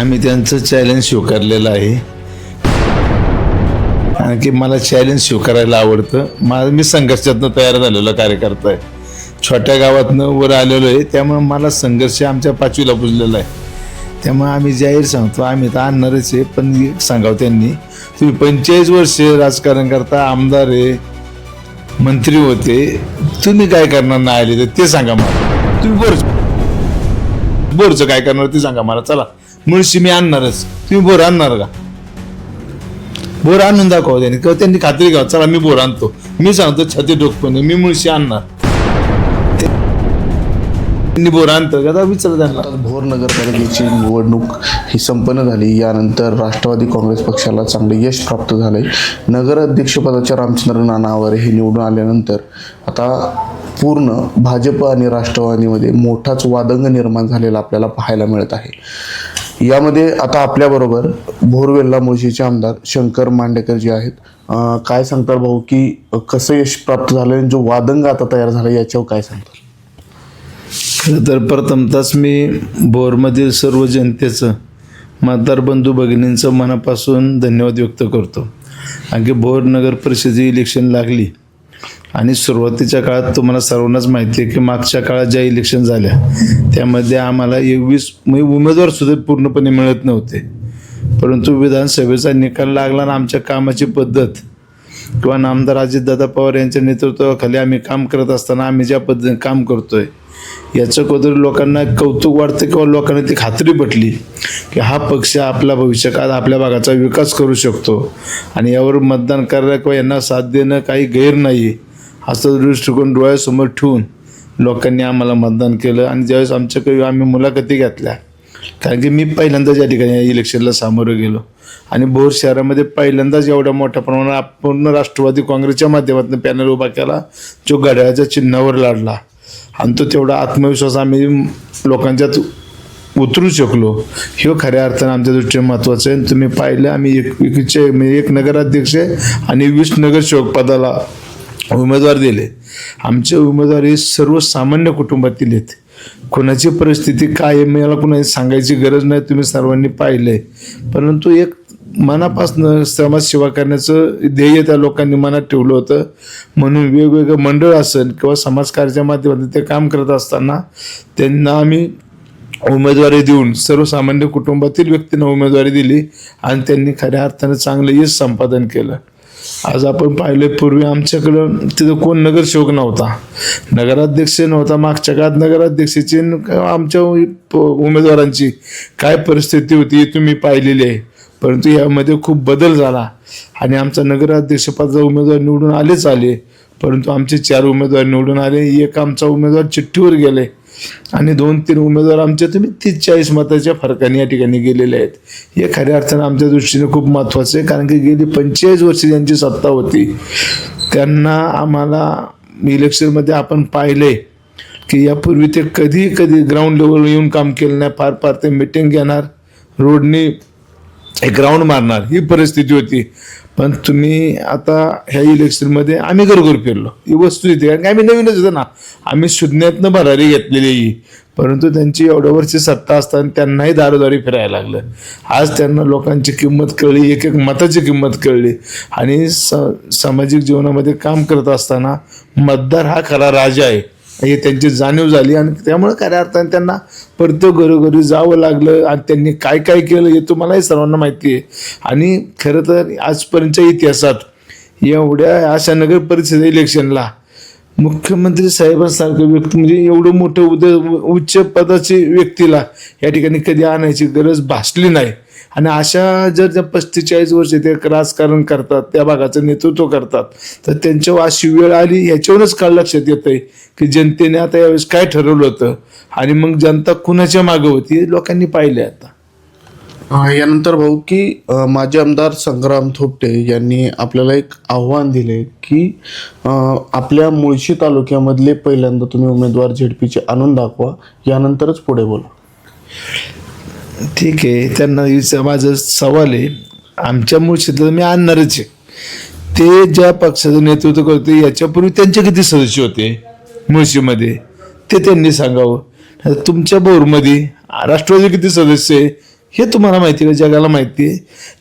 आम्ही त्यांचं चॅलेंज स्वीकारलेलं आहे. कारण की मला चॅलेंज स्वीकारायला आवडतं. माझं मी संघर्षातनं तयार झालेला कार्यकर्ता आहे. छोट्या गावातनं वर आलेलो आहे. त्यामुळे मला संघर्ष आमच्या पाचवीला पुजलेला आहे. त्यामुळे आम्ही जाहीर सांगतो आम्ही तर आणणारच आहे. पण सांगावं त्यांनी तुम्ही पंचेचाळीस वर्षे राजकारण करता आमदार आहे मंत्री होते. तुम्ही काय करणार नाही आले तर ते सांगा मला. तुम्ही बरं बोरचं काय करणार ते सांगा मला. चला. मुळशी मी आणणारच. तुम्ही बोर आणणार का? बोर आणून दाखवा त्यांनी. किंवा त्यांनी खात्री घ्यावं. चला मी बोर आणतो. मी सांगतो छाती डोकपणे मी मुळशी आणणार. त्यांनी बोर आणतं का? विचार त्यांना. आज भोर नगरपालिकेची निवडणूक ही संपन्न झाली. यानंतर राष्ट्रवादी काँग्रेस पक्षाला चांगले यश प्राप्त झाले नगराध्यक्षपदाच्या रामचंद्र नानावर हे निवडून आल्यानंतर आता पूर्ण भाजप आणि राष्ट्रवादीमध्ये मोठाच वादंग निर्माण झालेला आपल्याला पाहायला मिळत आहे. यामध्ये आता आपल्याबरोबर भोरवेल्ला मुळशीचे आमदार शंकर मांडेकर जे आहेत काय सांगतात भाऊ की कसं यश प्राप्त झालं आणि जो वादंग आता तयार झाला याच्यावर काय सांगतात? खरं तर प्रथमतच मी भोरमधील सर्व जनतेचं मतदार बंधू भगिनींचं मनापासून धन्यवाद व्यक्त करतो. आणखी भोर नगर परिषदेची इलेक्शन लागली आणि सुरुवातीच्या काळात तुम्हाला सर्वांनाच माहिती आहे की मागच्या काळात ज्या इलेक्शन झाल्या त्यामध्ये आम्हाला एकवीस म्हणजे उमेदवार सुद्धा पूर्णपणे मिळत नव्हते. परंतु विधानसभेचा निकाल लागला आणि आमच्या कामाची पद्धत किंवा नामदार अजितदादा पवार यांच्या नेतृत्वाखाली आम्ही काम करत असताना आम्ही ज्या पद्धतीने काम करतोय याचं कुठेतरी लोकांना कौतुक वाटतं किंवा लोकांना ती खात्री पटली की हा पक्ष आपला भविष्यकाळात आपल्या भागाचा विकास करू शकतो. आणि यावर मतदान करायला किंवा यांना साथ देणं काही गैर नाही असा दृष्टिकोन डोळ्यासमोर ठेवून लोकांनी आम्हाला मतदान केलं. आणि ज्यावेळेस आमच्याकडे आम्ही मुलाखती घेतल्या कारण की मी पहिल्यांदाच या ठिकाणी इलेक्शनला सामोरं गेलो. आणि भोर शहरामध्ये पहिल्यांदाच एवढ्या मोठ्या प्रमाणात पूर्ण राष्ट्रवादी काँग्रेसच्या माध्यमातून पॅनल उभा केला जो घड्याळाच्या चिन्हावर लाडला आणि तो तेवढा आत्मविश्वास आम्ही लोकांच्यात उतरू शकलो. ह्यो खऱ्या अर्थानं आमच्या दृष्टीने महत्त्वाचं आहे. आणि तुम्ही पाहिलं आम्ही एक म्हणजे एक नगराध्यक्ष आणि वीस नगरसेवक पदाला उमेदवार दिले. आमचे उमेदवार हे सर्वसामान्य कुटुंबातील आहेत. कोणाची परिस्थिती काय आहे मला कुणाची सांगायची गरज नाही तुम्ही सर्वांनी पाहिलंय. परंतु एक मनापासनं समाजसेवा करण्याचं ध्येय त्या लोकांनी मनात ठेवलं होतं. म्हणून वेगवेगळं मंडळ असेल किंवा समाजकार्याच्या माध्यमातून ते काम करत असताना त्यांना आम्ही उमेदवारी देऊन सर्वसामान्य कुटुंबातील व्यक्तींना उमेदवारी दिली आणि त्यांनी खऱ्या अर्थानं चांगलं यश संपादन केलं. आज आपण पाहिले पूर्वी आमच्याकडं तिथं कोण नगरसेवक नव्हता. नगराध्यक्ष नव्हता मागच्या काळात नगराध्यक्षाची आमच्या प- उमेदवारांची काय परिस्थिती होती तुम्ही पाहिलेली आहे. परंतु यामध्ये खूप बदल झाला आणि आमचा नगराध्यक्षपदाचा उमेदवार निवडून आलेच आले. परंतु आमचे चार उमेदवार निवडून आले. एक आमचा उमेदवार चिठ्ठीवर गेले. आणि दोन तीन उमेदवार आमच्या तुम्ही तीस चाळीस मताच्या फरकाने या ठिकाणी गेलेले आहेत. हे खऱ्या अर्थानं आमच्या दृष्टीने खूप महत्त्वाचं आहे कारण की गेली पंचेचाळीस वर्ष ज्यांची सत्ता होती त्यांना आम्हाला इलेक्शनमध्ये आपण पाहिले की यापूर्वी ते कधी कधी ग्राउंड लेवलवर येऊन काम केलं नाही. फार फार ते मिटिंग घेणार रोडनी ग्राउंड मारणार. ही परिस्थिती होती. पण तुम्ही आता ह्या इलेक्शनमध्ये आम्ही घरोघर फिरलो. ही वस्तू येते कारण की आम्ही नवीनच होतो ना. आम्ही शून्यातनं भरारी घेतलेली ही. परंतु त्यांची एवढ्या वर्षी सत्ता असताना त्यांनाही दारोदारी फिरायला लागलं. आज त्यांना लोकांची किंमत कळली. एक एक मताची किंमत कळली. आणि स सामाजिक जीवनामध्ये काम करत असताना मतदार हा खरा राजा आहे. हे त्यांची जाणीव झाली आणि त्यामुळे खऱ्या अर्थाने त्यांना परत घरोघरी जावं लागलं आणि त्यांनी काय काय केलं हे तुम्हालाही सर्वांना माहिती आहे. आणि खरं तर आजपर्यंतच्या इतिहासात एवढ्या अशा नगर परिषद इलेक्शनला मुख्यमंत्री साहेबांसारखं व्यक्ती म्हणजे एवढं मोठं उद उच्च पदाची व्यक्तीला या ठिकाणी कधी आणायची गरज भासली नाही. आणि अशा जर त्या पस्तेचाळीस वर्ष ते राजकारण करतात त्या भागाचं नेतृत्व करतात तर त्यांच्यावर अशी वेळ आली ह्याच्यावरच काळ लक्षात येतंय की जनतेने आता यावेळेस काय ठरवलं होतं. आणि मग जनता कुणाच्या मागं होती लोकांनी पाहिले आता. यानंतर भाऊ की माजी आमदार संग्राम थोपटे यांनी आपल्याला एक आव्हान दिले की आपल्या मुळशी तालुक्यामधले पहिल्यांदा तुम्ही उमेदवार झेडपीचे आणून दाखवा यानंतरच पुढे बोला. ठीक आहे त्यांना माझं सवाल आहे. आमच्या मुळशीतलं मी आणणारच आहे. ते ज्या पक्षाचं नेतृत्व करते याच्यापूर्वी त्यांचे किती सदस्य होते मुळशीमध्ये? ते त्यांनी सांगावं. तुमच्या बोरमध्ये राष्ट्रवादी किती सदस्य आहे? हे तुम्हाला माहिती आहे जगाला माहिती आहे.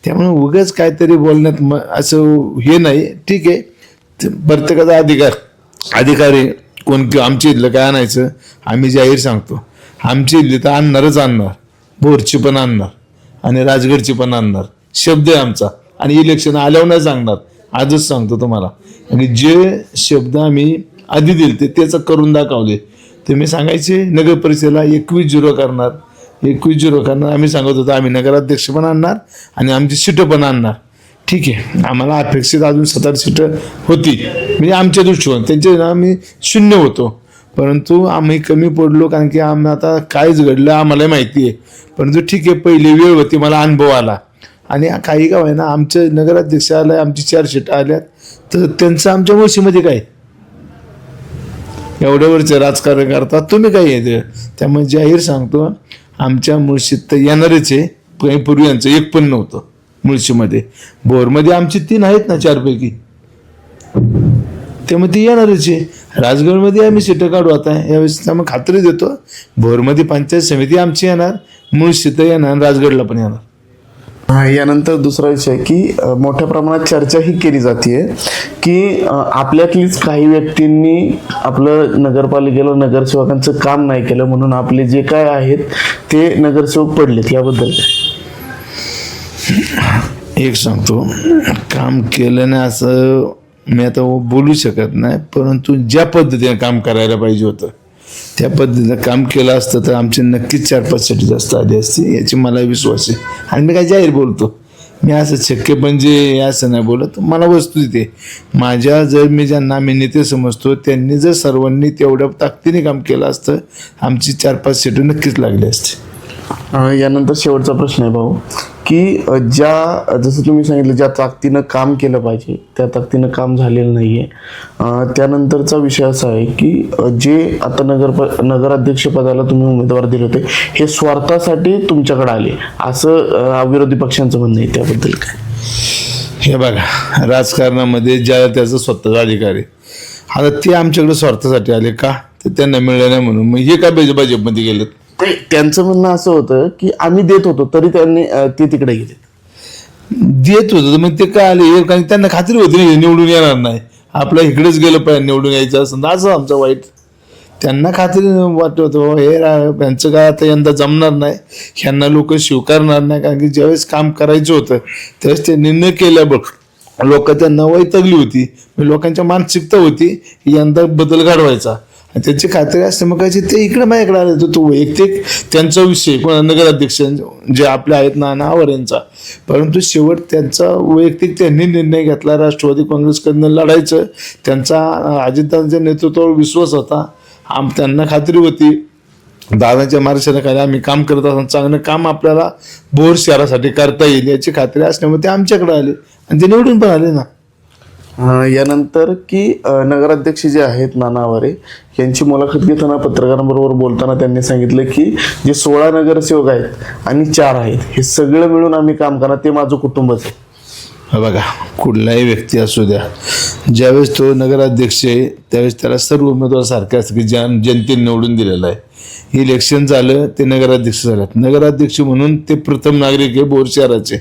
त्यामुळे उगाच काहीतरी बोलण्यात म असं हे नाही. ठीक आहे. प्रत्येकाचा अधिकार. अधिकारी कोण किंवा आमच्या इथलं काय आणायचं आम्ही जाहीर सांगतो. आमच्या इथली तर आणणारच आणणार. बोरची पण आणणार. आणि राजगडची पण आणणार. शब्द आहे आमचा. आणि इलेक्शन आल्यावर नाही सांगणार. आजच सांगतो तुम्हाला. आणि जे शब्द आम्ही आधी दिले ते त्याचं करून दाखवले. ते मी सांगायचे नगर परिषदेला एकवीस झिरो करणार. एकवीस झिरो करणार आम्ही सांगत होतो आम्ही नगराध्यक्ष पण आणणार आणि आमची सीटं पण आणणार. ठीक आहे. आम्हाला अपेक्षित अजून सतरा सीटं होती. म्हणजे आमच्या दृष्टिकोन त्यांचे आम्ही शून्य होतो. परंतु आम्ही कमी पडलो कारण की आम्ही आता कायच घडलं आम्हाला माहिती आहे. परंतु ठीक आहे पहिली वेळ होती मला अनुभव आला. आणि काही गाव आहे ना आमच्या नगराध्यक्ष आलं आमची चार सीटं आल्यात. तर त्यांचं आमच्या वशीमध्ये काय? एवढ्यावरचे राजकारण करतात. तुम्ही काय येते त्यामुळे जाहीर सांगतो. आमच्या मुळशीत तर येणारच आहे. काही पूर्वी यांचं एक पण नव्हतं मुळशीमध्ये. बोरमध्ये आमची तीन आहेत ना चारपैकी. त्यामुळे ती येणारच आहे. राजगडमध्ये आम्ही सीटं काढू आता. यावेळेस आम्ही खात्री देतो. भोरमध्ये पंचायत समिती आमची येणार मुळशीत येणार राजगडला पण येणार. हा, यानंतर दुसरा विषय की मोठ्या प्रमाणात चर्चा ही केली जाते की आपल्यातलीच काही व्यक्तींनी आपलं नगरपालिकेला नगरसेवकांचं काम नाही केलं म्हणून आपले जे काय आहेत ते नगरसेवक पडलेत याबद्दल एक सांगतो काम केलं नाही असं मी आता बोलू शकत नाही परंतु ज्या पद्धतीने काम करायला पाहिजे होतं त्या पद्धतीनं काम केलं असतं तर आमची नक्कीच चार पाच साठी जास्त आली असती याची मला विश्वास आहे. आणि मी काय जाहीर बोलतो? मी असं शक्य म्हणजे असं नाही बोलत मला वस्तू तिथे माझ्या जर मी ज्यांना मी नेते समजतो त्यांनी जर सर्वांनी तेवढ्या ताकदीने काम केलं असतं आमची चार पाच सीटं नक्कीच लागली असते. यानंतर शेवटचा प्रश्न आहे भाऊ. की ज्या जसं तुम्ही सांगितलं ज्या ताकदीनं काम केलं पाहिजे त्या ताकदीनं काम झालेलं नाही आहे त्यानंतरचा विषय असा आहे की जे आता नगर नगराध्यक्षपदाला तुम्ही उमेदवार दिले होते हे स्वार्थासाठी तुमच्याकडे आले. असं विरोधी पक्षांचं म्हणणं आहे त्याबद्दल काय? हे बघा राजकारणामध्ये ज्या त्याचा स्वतःचा अधिकार आहे आता ते आमच्याकडे स्वार्थासाठी आले का? तर त्यांना मिळालं नाही म्हणून. मग हे काय पाहिजे भाजपमध्ये गेलेत? त्यांचं म्हणणं असं होतं की आम्ही देत होतो तरी त्यांनी ते तिकडे गेले. देत होतं तर मग ते काय आले? कारण त्यांना खात्री होती नाही हे निवडून येणार नाही. आपल्या इकडेच गेलं पाहिजे निवडून यायचं असं. असं आमचं वाईट. त्यांना खात्री वाटत होतं हे रा- यांचं काय आता यंदा जमणार नाही. ह्यांना लोक स्वीकारणार नाही कारण की ज्यावेळेस काम करायचं होतं त्यावेळेस ते निर्णय केल्या बघ लोक त्यांना वैतगली होती. लोकांच्या मानसिकता होती की यंदा बदल घडवायचा. त्यांची खात्री असते मग काय ते इकडे माझ्याकडे आले तो वैयक्तिक त्यांचा विषय कोणा नगराध्यक्ष जे आपले आहेत नाना आवर यांचा परंतु शेवट त्यांचा वैयक्तिक त्यांनी निर्णय घेतला राष्ट्रवादी काँग्रेसकडनं लढायचं. त्यांचा अजितदादांच्या नेतृत्वावर विश्वास होता. आम त्यांना खात्री होती दादाच्या मार्गदर्शनाखाली आम्ही काम करत असताना चांगलं काम आपल्याला बोर शहरासाठी करता येईल याची खात्री असल्यामुळे ते आमच्याकडे आले. आणि ते निवडून पण आले ना. यानंतर की नगराध्यक्ष जे आहेत नानावारे यांची मुलाखत घेताना पत्रकारांबरोबर बोलताना त्यांनी सांगितलं की जे सोळा नगरसेवक आहेत आणि चार आहेत हे सगळं मिळून आम्ही काम करणार ते माझं कुटुंबच आहे. बघा कुठलाही व्यक्ती असू द्या ज्यावेळेस तो नगराध्यक्ष आहे त्यावेळेस त्याला सर्व उमेदवार सारखे असतात की ज्या जनतेने निवडून दिलेला आहे. इलेक्शन झालं ते नगराध्यक्ष झाल्यात. नगराध्यक्ष म्हणून ते प्रथम नागरिक आहे बोर शहराचे.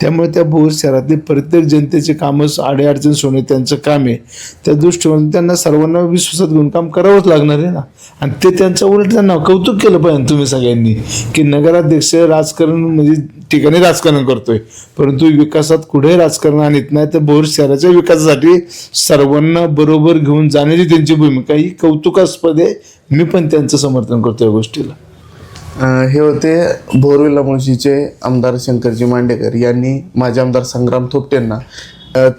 त्यामुळे त्या बोर शहरातले प्रत्येक जनतेचे कामं अडीअडचण सोडणे त्यांचं काम आहे. त्या दृष्टीवरून त्यांना सर्वांना विश्वासात घेऊन काम करावंच लागणार आहे ना? आणि ते त्यांचं उलट त्यांना कौतुक केलं पाहिजे तुम्ही सगळ्यांनी की नगराध्यक्ष राजकारण म्हणजे ठिकाणी राजकारण करतोय परंतु विकासात कुठेही राजकारण आणत नाही तर भोर शहराच्या विकासासाठी सर्वांना बरोबर घेऊन जाण्याची त्यांची भूमिका ही कौतुकास्पद आहे. मी पण त्यांचं समर्थन करतो या गोष्टीला. हे होते भोरविल्ला मुळशीचे आमदार शंकरजी मांडेकर यांनी माझे आमदार संग्राम थोपटेंना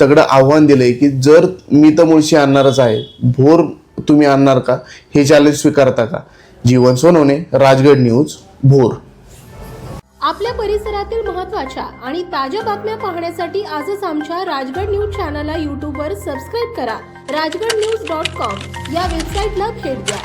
तगडं आव्हान दिलंय की जर मी तर मुळशी आणणारच आहे भोर तुम्ही आणणार का? हे चॅलेंज स्वीकारता का? जीवन सोनवणे राजगड न्यूज भोर आपल्या परिसरातील महत्त्वाच्या आणि ताज्या बातम्या पाहण्यासाठी आजच आमच्या राजगड न्यूज चॅनलला यूट्यूबवर सबस्क्राईब करा. राजगड न्यूज डॉट कॉम या वेबसाईटला भेट द्या.